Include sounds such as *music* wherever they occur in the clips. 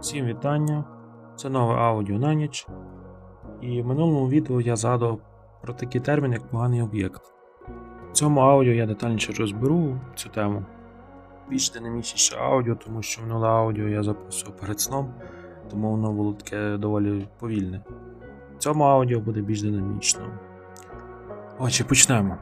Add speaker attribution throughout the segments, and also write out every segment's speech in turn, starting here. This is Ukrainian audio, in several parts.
Speaker 1: Всім вітання! Це нове аудіо на ніч. І в минулому відео я згадував про такий термін, як поганий об'єкт. В цьому аудіо я детальніше розберу цю тему. Більш динамічніше аудіо, тому що минуле аудіо я записував перед сном, тому воно було таке доволі повільне. В цьому аудіо буде більш динамічно. Отже, почнемо.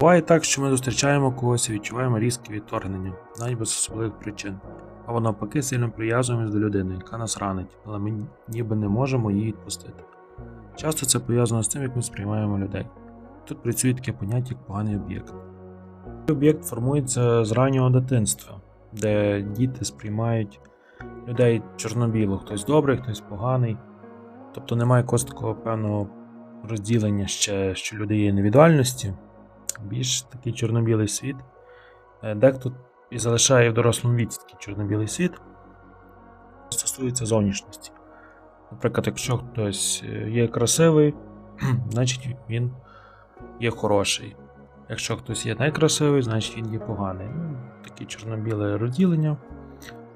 Speaker 1: Буває так, що ми зустрічаємо когось і відчуваємо різке відторгнення, навіть без особливих причин або навпаки сильно прив'язуємось до людини, яка нас ранить, але ми ніби не можемо її відпустити. Часто це пов'язано з тим, як ми сприймаємо людей. Тут працює таке поняття як поганий об'єкт. Цей об'єкт формується з раннього дитинства, де діти сприймають людей чорно-біло, хтось добрий, хтось поганий. Тобто немає якогось такого певного розділення ще, що люди є індивідуальності, більш такий чорно-білий світ. Е, Дехто і залишає в дорослому віці такий чорно-білий світ. Стосується зовнішності. Наприклад, якщо хтось е, є красивий, *clears throat* значить він є хороший. Якщо хтось є найкрасивий, значить він є поганий. Ну, Таке чорно-біле розділення.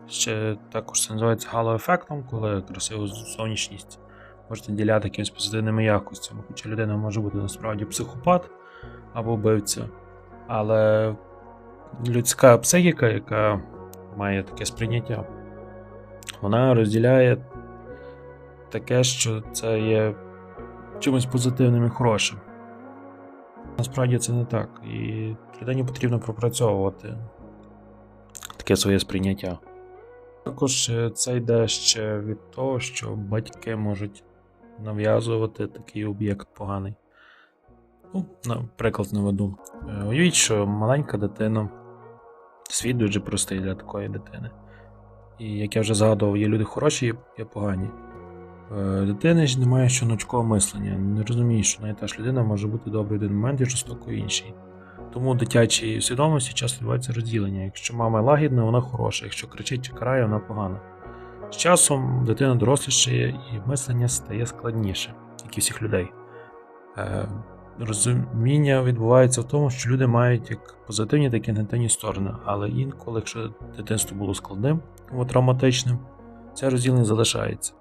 Speaker 1: Ще також це називається галоефектом, коли красиву зовнішність можете діляти якимись позитивними якостями. Хоча людина може бути насправді психопат або вбивця. Але людська психіка, яка має таке сприйняття, вона розділяє таке, що це є чимось позитивним і хорошим. Насправді це не так. І людині потрібно пропрацьовувати таке своє сприйняття. Також е, це йде ще від того, що батьки можуть нав'язувати такий об'єкт поганий. Ну, наприклад, наведу. Е, Уявіть, що маленька дитина, світ дуже простий для такої дитини. І як я вже згадував, є люди хороші, є погані. Е, Дитини ж немає щоночкового мислення. Не розуміє, що навіть та ж людина може бути добрий один момент і жорстокою інший. Тому в дитячій свідомості часто відбувається розділення. Якщо мама лагідна, вона хороша, якщо кричить чи карає, вона погана. З часом дитина дорослішає і мислення стає складніше, як і всіх людей. Розуміння відбувається в тому, що люди мають як позитивні, так і негативні сторони. Але інколи, якщо дитинство було складним або травматичним, це розділення залишається.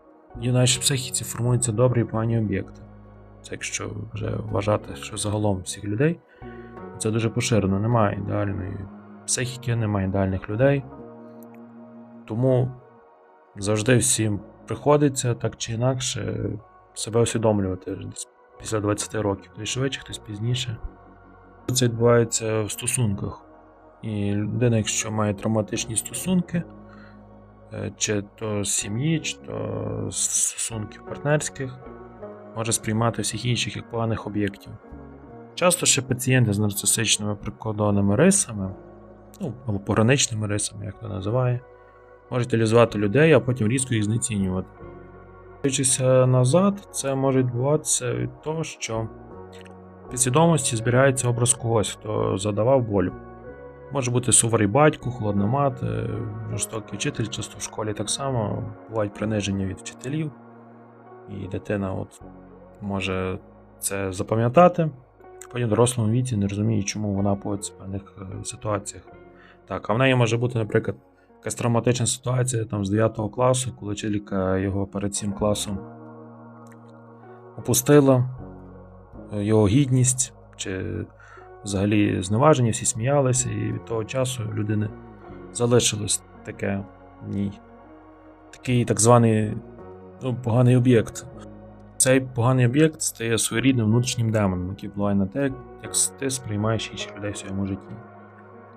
Speaker 1: І в нашій психіці формуються добрі і погані об'єкти. Це якщо вже вважати, що загалом всіх людей це дуже поширено. Немає ідеальної психіки, немає ідеальних людей. Тому завжди всім приходиться так чи інакше себе усвідомлювати після 20 років, хтось швидше, хтось пізніше. Це відбувається в стосунках. І людина, якщо має травматичні стосунки, е, чи то з сім'ї, чи то стосунків партнерських, може сприймати всіх інших як поганих об'єктів. Часто ще пацієнти з нарцисичними прикордонними рисами, ну або пограничними рисами, як то називає, можуть реалізувати людей, а потім різко їх знецінювати. Дивлячися назад, це може відбуватися від того, що в підсвідомості збирається образ когось, хто задавав болю. Може бути суворий батько, холодна мати, жорстокий вчитель, часто в школі так само бувають приниження від вчителів, і дитина от може це запам'ятати. Потім дорослому віці не розуміє, чому вона поводиться в певних е, ситуаціях. Так, а в неї може бути, наприклад, якась травматична ситуація там з 9 класу, коли вчителька його перед цим класом опустила е, його гідність чи взагалі зневаження, всі сміялися, і від того часу людини залишилось таке в такий так званий ну, поганий об'єкт. Цей поганий об'єкт стає своєрідним внутрішнім демоном, який впливає на те, як ти сприймаєш інших людей в своєму житті.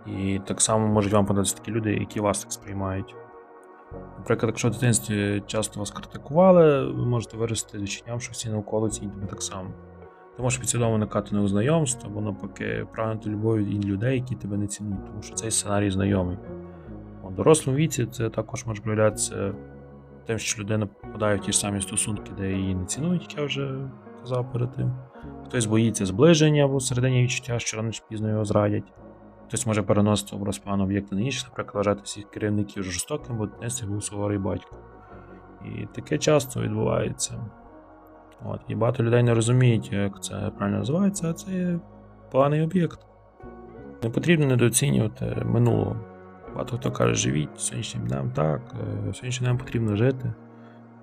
Speaker 1: І так само можуть вам податися такі люди, які вас так сприймають. Наприклад, якщо в дитинстві часто вас критикували, ви можете вирости відчуттям, що всі навколо цінять тебе так само. Ти можеш підсвідомо уникати нових знайомств, або навпаки прагнути любові від людей, які тебе не цінують, тому що цей сценарій знайомий. У дорослому віці це також може проявлятися тим, що людина попадає в ті ж самі стосунки, де її не цінують, як я вже казав перед тим. Хтось боїться зближення або всередині відчуття, що рано чи пізно його зрадять. Хтось може переносити образ поганого об'єкта на інших, наприклад, вважати всіх керівників жорстоким, бо дитинстві був суворий батько. І таке часто відбувається. От. І багато людей не розуміють, як це правильно називається, а це є поганий об'єкт. Не потрібно недооцінювати минулого. Багато хто каже, живіть сьогоднішнім днем так, е, сьогоднішнім днем потрібно жити,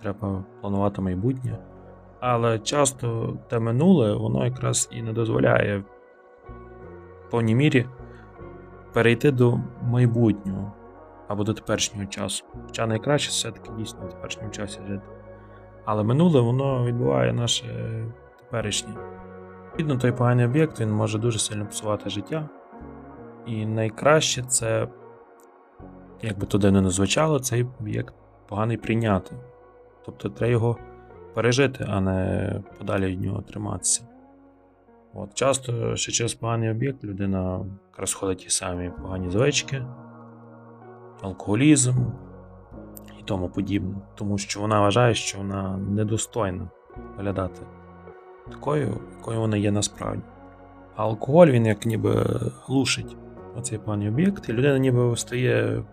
Speaker 1: треба планувати майбутнє. Але часто те минуле, воно якраз і не дозволяє в повній мірі перейти до майбутнього або до теперішнього часу. Хоча найкраще все-таки дійсно в теперішньому часі жити. Але минуле воно відбуває наше теперішнє. Відно, той поганий об'єкт він може дуже сильно псувати життя. І найкраще це, як би туди не звучало, цей об'єкт поганий прийняти. Тобто треба його пережити, а не подалі від нього триматися. От, часто ще через поганий об'єкт людина якраз ходить ті самі погані звички, алкоголізм і тому подібне. Тому що вона вважає, що вона недостойна виглядати такою, якою вона є насправді. А алкоголь він як ніби глушить оцей поганий об'єкт, і людина ніби стає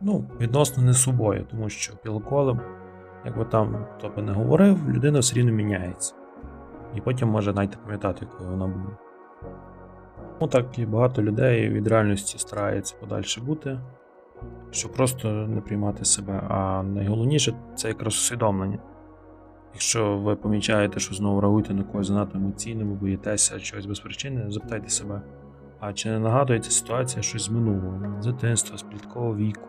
Speaker 1: ну, відносно не собою, тому що під алкоголем, як би там хто би не говорив, людина все рівно міняється. І потім може навіть пам'ятати, якою вона була. Ну так і багато людей від реальності стараються подальше бути, щоб просто не приймати себе. А найголовніше це якраз усвідомлення. Якщо ви помічаєте, що знову реагуєте на когось занадто емоційно, ви боїтеся чогось без причини, запитайте себе, а чи не нагадується ситуація щось з минулого, з дитинства, з підліткового віку?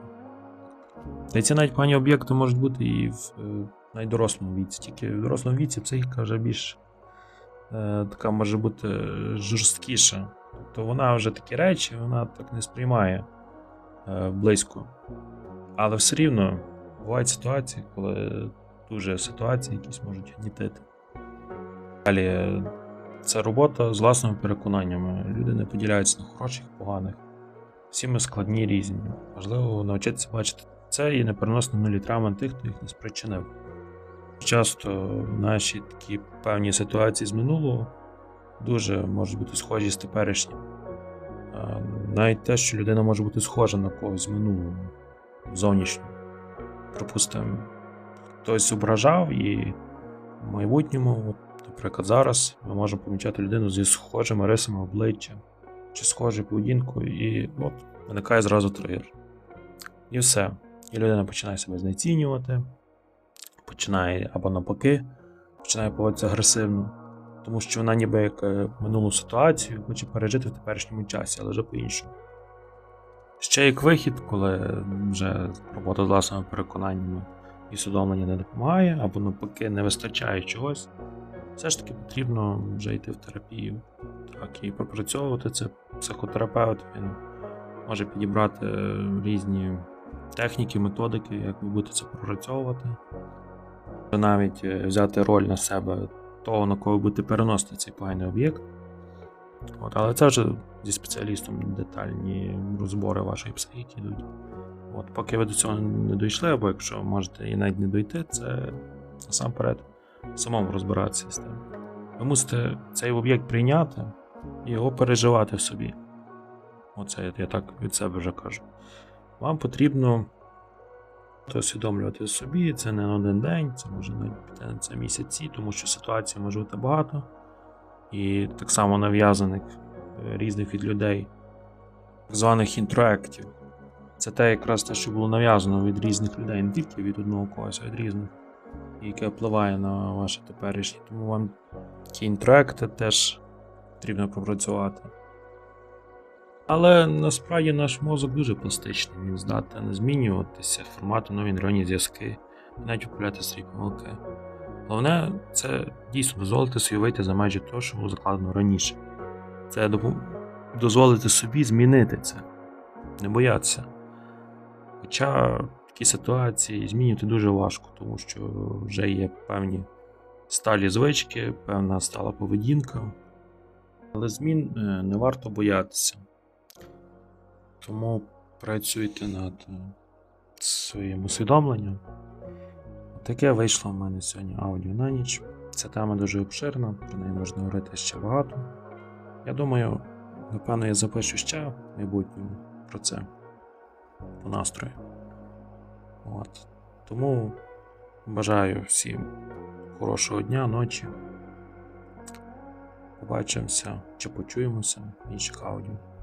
Speaker 1: Та й ці навіть погані об'єкти можуть бути і в е, найдорослому віці. Тільки в дорослому віці психіка вже більш така може бути жорсткіша. Тобто вона вже такі речі, вона так не сприймає е, близько. Але все рівно бувають ситуації, коли дуже ситуації якісь можуть гнітити. Далі це робота з власними переконаннями. Люди не поділяються на хороших, поганих. Всі ми складні різні. Важливо навчитися бачити це і не переносити нулі травми тих, хто їх не спричинив. Часто наші такі певні ситуації з минулого дуже можуть бути схожі з теперішнім. Навіть те, що людина може бути схожа на когось з минулого, зовнішнього. Припустимо, хтось ображав, і в майбутньому, наприклад, зараз ми можемо помічати людину зі схожими рисами обличчя чи схожою поведінкою, і от виникає зразу тригер. І все. І людина починає себе знецінювати, починає або навпаки, починає поводитися агресивно, тому що вона ніби як е, минулу ситуацію хоче пережити в теперішньому часі, але вже по-іншому. Ще як вихід, коли вже робота з власними переконаннями і усвідомлення не допомагає, або навпаки не вистачає чогось, все ж таки потрібно вже йти в терапію. Так, і пропрацьовувати це психотерапевт, він може підібрати різні техніки, методики, як ви будете це пропрацьовувати. Навіть е, взяти роль на себе того, на кого ви будете переносити цей поганий об'єкт. От, Але це вже зі спеціалістом детальні розбори вашої психіки йдуть. От, Поки ви до цього не дійшли, або якщо можете і навіть не дойти, це насамперед самому розбиратися з тим. Ви мусите цей об'єкт прийняти і його переживати в собі. Оце я так від себе вже кажу. Вам потрібно усвідомлювати собі, це не один день, це може навіть піти на це місяці, тому що ситуацій може бути багато. І так само нав'язаних е, різних від людей, так званих інтроектів. Це те, якраз те, що було нав'язано від різних людей, не тільки від одного когось, а від різних, яке впливає на ваше теперішнє. Тому вам ті інтроекти теж потрібно пропрацювати. Але насправді наш мозок дуже пластичний, він здатен змінюватися, формати нові нейронні зв'язки навіть виправляти свої помилки. Головне, це дійсно дозволити собі вийти за межі того, що було закладено раніше. Це дозволити собі змінити це, не боятися. Хоча в такій ситуації змінювати дуже важко, тому що вже є певні сталі звички, певна стала поведінка. Але змін е, не варто боятися. Тому працюйте над е, своїм усвідомленням. Таке вийшло в мене сьогодні аудіо на ніч. Ця тема дуже обширна, про неї можна говорити ще багато. Я думаю, напевно, я запишу ще в майбутньому про це по настрою. От. Тому бажаю всім хорошого дня, ночі. Побачимося чи почуємося в інших аудіо.